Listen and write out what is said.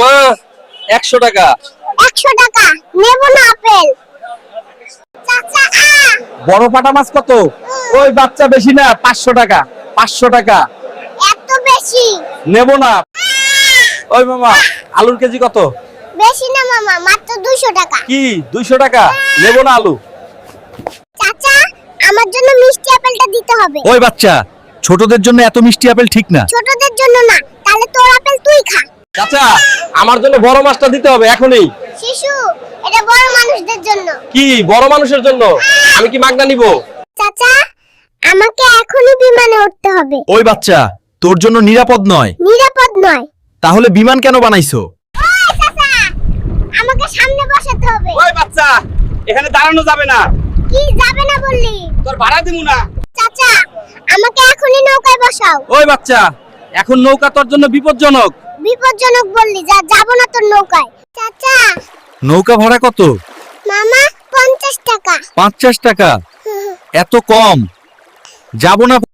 মামা একশো টাকা। একশো টাকা। নেব না আপেল। বড় পাটা মাছ কত? ওই বাচ্চা বেশি না পাঁচশো টাকা পাঁচশো টাকা। এত বেশি। নেব না। ওই মামা আলুর কেজি কত? বেশি না মামা মাত্র দুশো টাকা। কি দুইশো টাকা? নেব না আলু। চাচা আমার জন্য মিষ্টি আপেলটা দিতে হবে। ওই বাচ্চা ছোটদের জন্য এত মিষ্টি আপেল ঠিক না। ছোটদের জন্য না তাহলে তোর আপেল তুই খা। চাচা আমার জন্য বড় মাছটা দিতে হবে এখনই। শিশু এটা বড় মানুষদের জন্য। কি বড় মানুষের জন্য? আমি কি মাগনা নিব? চাচা আমাকে এখনই বিমানে উঠতে হবে। ওই বাচ্চা তোর জন্য নিরাপদ নয়। নিরাপদ নয়। তাহলে বিমান কেন বানাইছো? ওই চাচা আমাকে সামনে বসাতে হবে। ওই বাচ্চা এখানে দাঁড়ানো যাবে না। কি যাবে না বললি? তোর ভাড়া দিমু না। চাচা আমাকে এখনই নৌকায় বসাও। ওই বাচ্চা এখন নৌকা তোর জন্য বিপজ্জনক। বিপজ্জনক বললি যা যাব না তোর নৌকায়। চাচা। নৌকা ভাড়া কত? মামা পঞ্চাশ টাকা। পঞ্চাশ টাকা? এত কম? যাব না